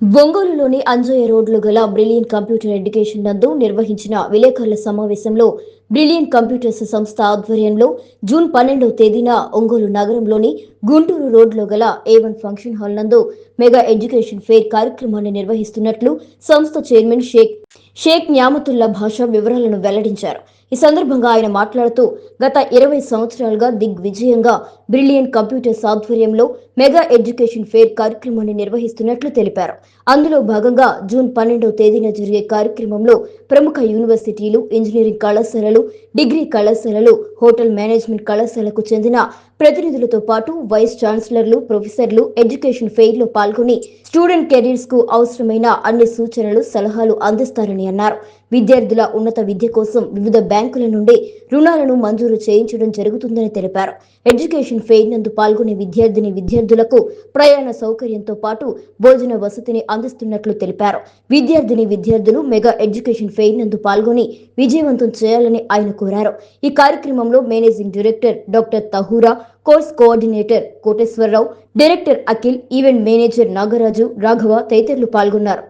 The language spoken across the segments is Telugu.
ఒంగోలులోని అంజయ్య రోడ్లు గల బ్రిలియన్ కంప్యూటర్ ఎడ్యుకేషన్ నందు నిర్వహించిన విలేకరుల సమావేశంలో బ్రిలియన్ కంప్యూటర్స్ సంస్థ ఆధ్వర్యంలో జూన్ పన్నెండవ తేదీన ఒంగోలు నగరంలోని గుంటూరు రోడ్లో గల ఏవన్ ఫంక్షన్ హాల్ నందు మెగా ఎడ్యుకేషన్ ఫెయిర్ కార్యక్రమాన్ని నిర్వహిస్తున్నట్లు సంస్థ చైర్మన్ షేక్ షేక్ న్యామతుల్లా భాష వివరాలను వెల్లడించారు. ఈ సందర్భంగా ఆయన మాట్లాడుతూ గత ఇరవై సంవత్సరాలుగా దిగ్విజయంగా బ్రిలియన్ కంప్యూటర్స్ ఆధ్వర్యంలో మెగా ఎడ్యుకేషన్ ఫెయిర్ కార్యక్రమాన్ని నిర్వహిస్తున్నట్లు తెలిపారు. అందులో భాగంగా జూన్ పన్నెండవ తేదీన జరిగే కార్యక్రమంలో ప్రముఖ యూనివర్సిటీలు ఇంజనీరింగ్ కళాశాలలు డిగ్రీ కళాశాలలు హోటల్ మేనేజ్మెంట్ కళాశాలకు చెందిన ప్రతినిధులతో పాటు వైస్ ఛాన్సలర్లు ప్రొఫెసర్లు ఎడ్యుకేషన్ ఫెయిర్లో పాల్గొని స్టూడెంట్ కెరీర్స్కు అవసరమైన అన్ని సూచనలు సలహాలు అందిస్తారని అన్నారు. విద్యార్థుల ఉన్నత విద్య కోసం వివిధ బ్యాంకుల నుండి రుణాలను మంజూరు చేయించడం జరుగుతుందని తెలిపారు. ఎడ్యుకేషన్ ఫెయిర్ నందు పాల్గొనే విద్యార్థిని విద్యార్థులకు ప్రయాణ సౌకర్యంతో పాటు భోజన వసతిని అందిస్తున్నట్లు తెలిపారు. విద్యార్థిని విద్యార్థులు మెగా ఎడ్యుకేషన్ ఫెయిర్ నందు పాల్గొని విజయవంతం చేయాలని ఆయన కోరారు. ఈ కార్యక్రమంలో managing director doctor Tahura course coordinator Koteswararao director Akhil event manager Nagaraju Raghava తదితరులు పాల్గొన్నారు.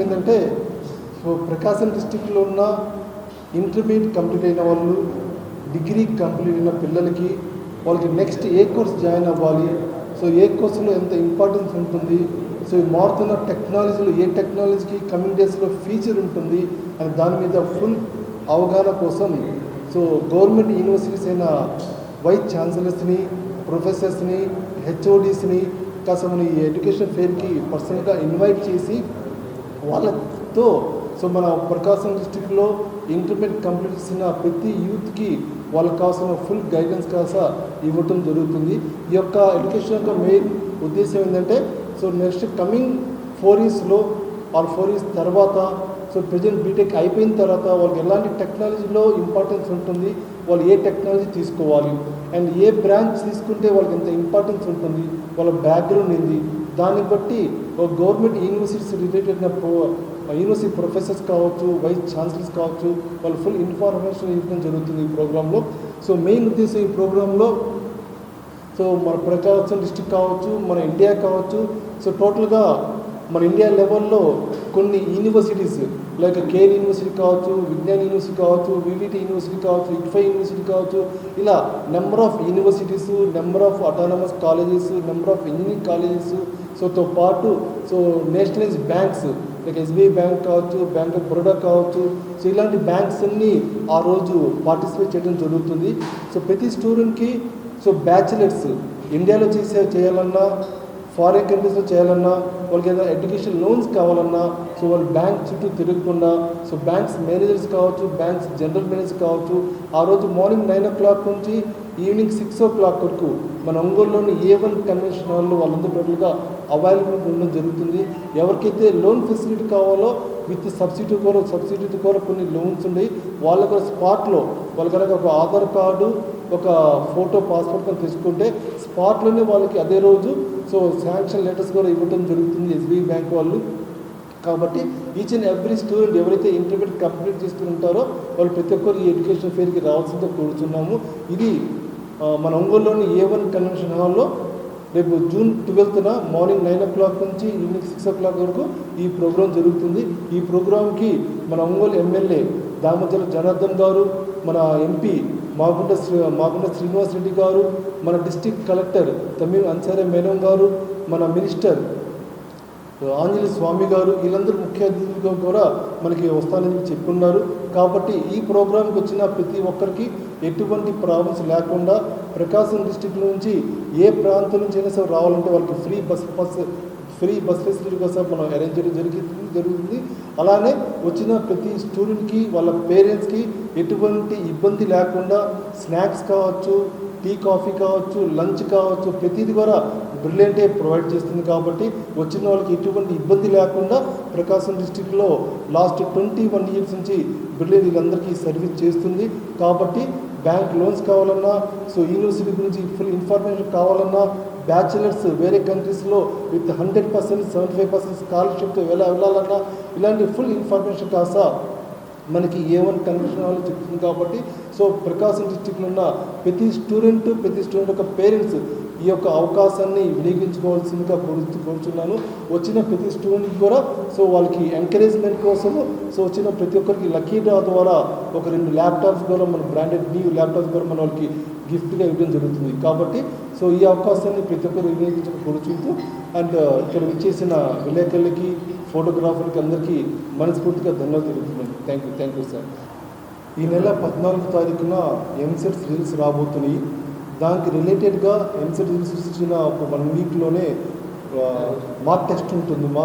ఏంటంటే సో ప్రకాశం డిస్టిక్లో ఉన్న ఇంటర్మీడియట్ కంప్లీట్ అయిన వాళ్ళు డిగ్రీ కంప్లీట్ అయిన పిల్లలకి వాళ్ళకి నెక్స్ట్ ఏ కోర్స్ జాయిన్ అవ్వాలి. సో ఏ కోర్సులో ఎంత ఇంపార్టెన్స్ ఉంటుంది. సో ఈ మారుతున్న టెక్నాలజీలో ఏ టెక్నాలజీకి కమింగ్ డేస్లో ఫీచర్ ఉంటుంది అని దాని మీద ఫుల్ అవగాహన కోసం సో గవర్నమెంట్ యూనివర్సిటీస్ అయిన వైస్ ఛాన్సలర్స్ని ప్రొఫెసర్స్ని హెచ్ఓడిస్ని కాస్త మన ఈ ఎడ్యుకేషన్ ఫెయిర్కి పర్సనల్గా ఇన్వైట్ చేసి వాళ్ళతో సో మన ప్రకాశం డిస్టిక్లో ఇంటర్మీడియట్ కంప్లీట్ చేసిన ప్రతి యూత్కి వాళ్ళకి కావాల్సిన ఫుల్ గైడెన్స్ కాస ఇవ్వటం జరుగుతుంది. ఈ యొక్క ఎడ్యుకేషన్ యొక్క మెయిన్ ఉద్దేశం ఏంటంటే సో నెక్స్ట్ కమింగ్ ఫోర్ ఇయర్స్లో ఆర్ ఫోర్ ఇయర్స్ తర్వాత సో ప్రజెంట్ బీటెక్ అయిపోయిన తర్వాత వాళ్ళకి ఎలాంటి టెక్నాలజీలో ఇంపార్టెన్స్ ఉంటుంది వాళ్ళు ఏ టెక్నాలజీ తీసుకోవాలి అండ్ ఏ బ్రాంచ్ తీసుకుంటే వాళ్ళకి ఎంత ఇంపార్టెన్స్ ఉంటుంది వాళ్ళ బ్యాక్గ్రౌండ్ ఏంది దాన్ని బట్టి ఒక government universities related university professors కావచ్చు వైస్ ఛాన్సలర్స్ కావచ్చు వాళ్ళు ఫుల్ ఇన్ఫర్మేషన్ ఇవ్వడం జరుగుతుంది ఈ ప్రోగ్రాంలో. సో మెయిన్ ఉద్దేశం ఈ ప్రోగ్రాంలో సో మన ప్రకాశం డిస్టిక్ కావచ్చు మన ఇండియా కావచ్చు సో టోటల్గా మన ఇండియా లెవెల్లో కొన్ని యూనివర్సిటీస్ లైక్ కేర్ యూనివర్సిటీ కావచ్చు విజ్ఞాన్ యూనివర్సిటీ కావచ్చు వివిటి యూనివర్సిటీ కావచ్చు ఇట్ఫై యూనివర్సిటీ కావచ్చు ఇలా number of universities number of autonomous colleges number of engineering colleges Sotho పాటు so nationalised banks like SBI bank కావచ్చు బ్యాంక్ ఆఫ్ బరోడా కావచ్చు. సో ఇలాంటి బ్యాంక్స్ అన్నీ ఆ రోజు పార్టిసిపేట్ చేయడం జరుగుతుంది. సో ప్రతి స్టూడెంట్కి సో బ్యాచిలర్స్ ఇండియాలో చేసే చేయాలన్నా ఫారిన్ కంట్రీస్లో చేయాలన్నా వాళ్ళకి ఏదైనా ఎడ్యుకేషన్ లోన్స్ కావాలన్నా సో వాళ్ళు బ్యాంక్ చుట్టూ తిరగకుండా సో బ్యాంక్స్ మేనేజర్స్ కావచ్చు బ్యాంక్స్ జనరల్ మేనేజర్స్ కావచ్చు ఆ రోజు మార్నింగ్ నైన్ ఓ క్లాక్ నుంచి ఈవినింగ్ సిక్స్ ఓ క్లాక్ వరకు మన ఒంగోలులోని ఏ వన్ కన్వెన్షన్ హాల్లో వాళ్ళందరూ టోటల్గా అవైలబుల్ ఉండడం జరుగుతుంది. ఎవరికైతే లోన్ ఫెసిలిటీ కావాలో విత్ సబ్సిడీ కూడా సబ్సిడీ కూడా కొన్ని లోన్స్ ఉన్నాయి. వాళ్ళ స్పాట్లో వాళ్ళ కనుక ఒక ఆధార్ కార్డు ఒక ఫోటో పాస్పోర్ట్ కానీ తీసుకుంటే స్పాట్లోనే వాళ్ళకి అదే రోజు సో శాంక్షన్ లెటర్స్ కూడా ఇవ్వడం జరుగుతుంది ఎస్బీఐ బ్యాంక్ వాళ్ళు. కాబట్టి ఈచ్ అండ్ ఎవ్రీ స్టూడెంట్ ఎవరైతే ఇంటర్మీడియట్ కంప్లీట్ చేస్తుంటారో వాళ్ళు ప్రతి ఒక్కరు ఈ ఎడ్యుకేషన్ ఫెయిర్కి రావాల్సిందో కోరుతున్నాము ఇది మన ఒంగోలులోని ఏ వన్ కన్వెన్షన్ హాల్లో రేపు జూన్ ట్వెల్త్న మార్నింగ్ నైన్ ఓ క్లాక్ నుంచి ఈవినింగ్ సిక్స్ ఓ క్లాక్ వరకు ఈ ప్రోగ్రాం జరుగుతుంది. ఈ ప్రోగ్రాంకి మన ఒంగోలు ఎమ్మెల్యే దామోదర జనార్దన్ గారు మన ఎంపీ మాగుంట శ్రీ మాగుంట శ్రీనివాస్ రెడ్డి గారు మన డిస్టిక్ కలెక్టర్ తమిళ అన్సారే మేనం గారు మన మినిస్టర్ ఆంజనేయ స్వామి గారు వీళ్ళందరూ ముఖ్య అతిథులుగా కూడా మనకి వస్తానని చెప్పున్నారు. కాబట్టి ఈ ప్రోగ్రాంకి వచ్చిన ప్రతి ఒక్కరికి ఎటువంటి ప్రాబ్లమ్స్ లేకుండా ప్రకాశం డిస్టిక్ నుంచి ఏ ప్రాంతం నుంచి అయినా సరే రావాలంటే వాళ్ళకి free bus bus free bus facility కోసం మనం అరేంజ్ చేయడం జరుగుతుంది జరుగుతుంది. అలానే వచ్చిన ప్రతి స్టూడెంట్కి వాళ్ళ పేరెంట్స్కి ఎటువంటి ఇబ్బంది లేకుండా స్నాక్స్ కావచ్చు టీ కాఫీ కావచ్చు లంచ్ కావచ్చు ప్రతిది కూడా బ్రిలియంటే ప్రొవైడ్ చేస్తుంది కాబట్టి వచ్చిన వాళ్ళకి ఎటువంటి ఇబ్బంది లేకుండా ప్రకాశం డిస్టిక్లో లాస్ట్ ట్వంటీ వన్ ఇయర్స్ నుంచి బ్రిలియంట్ వీళ్ళందరికీ సర్వీస్ చేస్తుంది. కాబట్టి బ్యాంక్ లోన్స్ కావాలన్నా సో యూనివర్సిటీ గురించి ఫుల్ ఇన్ఫర్మేషన్ కావాలన్నా బ్యాచిలర్స్ వేరే కంట్రీస్లో with hundred percent seventy five percent స్కాలర్షిప్తో ఎలా వెళ్ళాలన్నా ఇలాంటి ఫుల్ ఇన్ఫర్మేషన్ కాస్త మనకి ఏ వన్ కన్వెన్షన్ చెప్తుంది కాబట్టి సో ప్రకాశం డిస్టిక్లో ఉన్న ప్రతి స్టూడెంట్ ప్రతి స్టూడెంట్ యొక్క పేరెంట్స్ ఈ యొక్క అవకాశాన్ని వినియోగించుకోవాల్సిందిగా కోరుతూ కోరుచున్నాను. వచ్చిన ప్రతి స్టూడెంట్ కూడా సో వాళ్ళకి ఎంకరేజ్మెంట్ కోసము సో వచ్చిన ప్రతి ఒక్కరికి లక్కీ డ్రా ద్వారా ఒక రెండు ల్యాప్టాప్స్ కూడా మన బ్రాండెడ్ న్యూ ల్యాప్టాప్స్ కూడా మన వాళ్ళకి గిఫ్ట్గా ఇవ్వడం జరుగుతుంది. కాబట్టి సో ఈ అవకాశాన్ని ప్రతి ఒక్కరు వినియోగించుకు కోరుచుంటూ అండ్ uh, ఇక్కడ విచ్చేసిన విలేకరులకి ఫోటోగ్రాఫర్కి అందరికీ మనస్ఫూర్తిగా ధన్యవాదాలు తెలుపుతున్నాను thank you thank you sir ఈ నెల పద్నాలుగు తారీఖున ఎంసెట్ రిజల్ట్స్ రాబోతున్నాయి. దానికి రిలేటెడ్గా ఎంసెట్ రిజల్ట్స్ ఇచ్చిన ఒక వన్ వీక్లోనే మార్క్ టెస్ట్ ఉంటుంది మా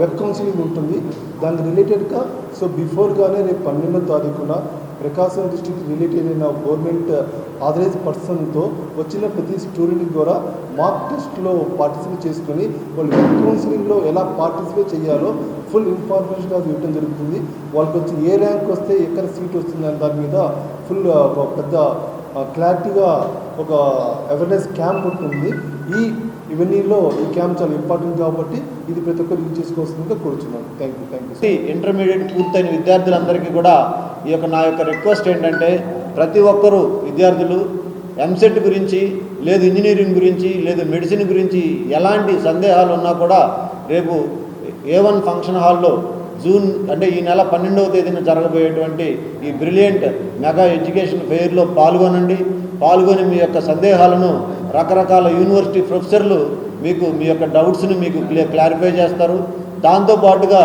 వెబ్ కౌన్సిలింగ్ ఉంటుంది. దానికి రిలేటెడ్గా సో బిఫోర్గానే రేపు పన్నెండో తారీఖున ప్రకాశం డిస్టిక్ రిలేటెడ్ అయిన గవర్నమెంట్ uh, ఆథరైజ్ పర్సన్తో వచ్చిన ప్రతి స్టూడెంట్ ద్వారా మార్క్ టెస్ట్లో పార్టిసిపేట్ చేసుకొని వాళ్ళు వెబ్ కౌన్సిలింగ్లో ఎలా పార్టిసిపేట్ చేయాలో ఫుల్ ఇన్ఫర్మేషన్ అది ఇవ్వడం జరుగుతుంది. వాళ్ళకి వచ్చి ఏ ర్యాంక్ వస్తే ఎక్కడ సీట్ వస్తుంది అనే దాని మీద ఫుల్ uh, ఒక పెద్ద uh, క్లారిటీగా ఒక అవేర్నెస్ క్యాంప్ ఉంటుంది. ఈ ఇవన్నీలో ఈ క్యాంప్ చాలా ఇంపార్టెంట్ కాబట్టి ఇది ప్రతి ఒక్కరు యూజ్ చేసుకోవాల్సిందిగా కోరుచున్నాను. Thank you thank you intermediate పూర్తయిన విద్యార్థులందరికీ కూడా ఈ యొక్క నా యొక్క రిక్వెస్ట్ ఏంటంటే ప్రతి ఒక్కరూ విద్యార్థులు ఎంసెట్ గురించి లేదు ఇంజనీరింగ్ గురించి లేదు మెడిసిన్ గురించి ఎలాంటి సందేహాలు ఉన్నా కూడా రేపు ఏ వన్ ఫంక్షన్ హాల్లో జూన్ అంటే ఈ నెల పన్నెండవ తేదీన జరగబోయేటువంటి ఈ బ్రిలియంట్ మెగా ఎడ్యుకేషన్ ఫెయిర్లో పాల్గొనండి. పాల్గొని మీ యొక్క సందేహాలను రకరకాల యూనివర్సిటీ ప్రొఫెసర్లు మీకు మీ యొక్క డౌట్స్ని మీకు క్లియర్ క్లారిఫై చేస్తారు. దాంతోపాటుగా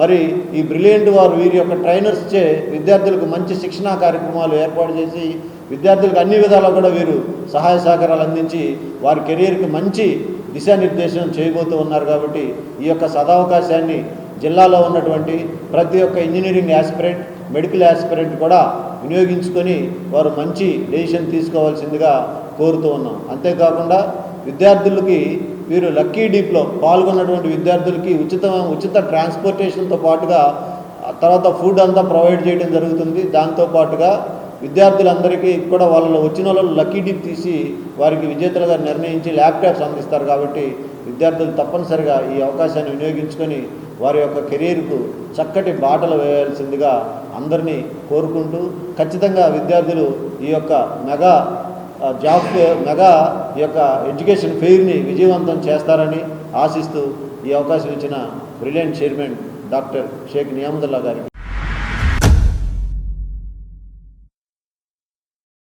మరి ఈ బ్రిలియంట్ వారు వీరి యొక్క ట్రైనర్స్ చే విద్యార్థులకు మంచి శిక్షణా కార్యక్రమాలు ఏర్పాటు చేసి విద్యార్థులకు అన్ని విధాలా కూడా వీరు సహాయ సహకారాలు అందించి వారి కెరీర్కి మంచి దిశానిర్దేశం చేయబోతూ ఉన్నారు కాబట్టి ఈ యొక్క సదావకాశాన్ని జిల్లాలో ఉన్నటువంటి ప్రతి ఒక్క ఇంజనీరింగ్ యాస్పిరెంట్ మెడికల్ యాస్పిరెంట్ కూడా వినియోగించుకొని వారు మంచి డెసిషన్ తీసుకోవాల్సిందిగా కోరుతూ ఉన్నాం. అంతేకాకుండా విద్యార్థులకి వీరు లక్కీ డీప్లో పాల్గొన్నటువంటి విద్యార్థులకి ఉచిత ఉచిత ట్రాన్స్పోర్టేషన్తో పాటుగా ఆ తర్వాత ఫుడ్ అంతా ప్రొవైడ్ చేయడం జరుగుతుంది. దాంతోపాటుగా విద్యార్థులందరికీ కూడా వాళ్ళలో వచ్చిన వాళ్ళు లక్కీ డీప్ తీసి వారికి విజేతలుగా నిర్ణయించి ల్యాప్టాప్స్ అందిస్తారు కాబట్టి విద్యార్థులు తప్పనిసరిగా ఈ అవకాశాన్ని వినియోగించుకొని వారి యొక్క కెరీర్కు చక్కటి బాటలు వేయాల్సిందిగా అందరినీ కోరుకుంటూ ఖచ్చితంగా విద్యార్థులు ఈ యొక్క మెగా జాబ్ మెగా ఈ యొక్క ఎడ్యుకేషన్ ఫెయిర్ని విజయవంతం చేస్తారని ఆశిస్తూ ఈ అవకాశం ఇచ్చిన brilliant chairman doctor Sheikh Niyamadulla గారికి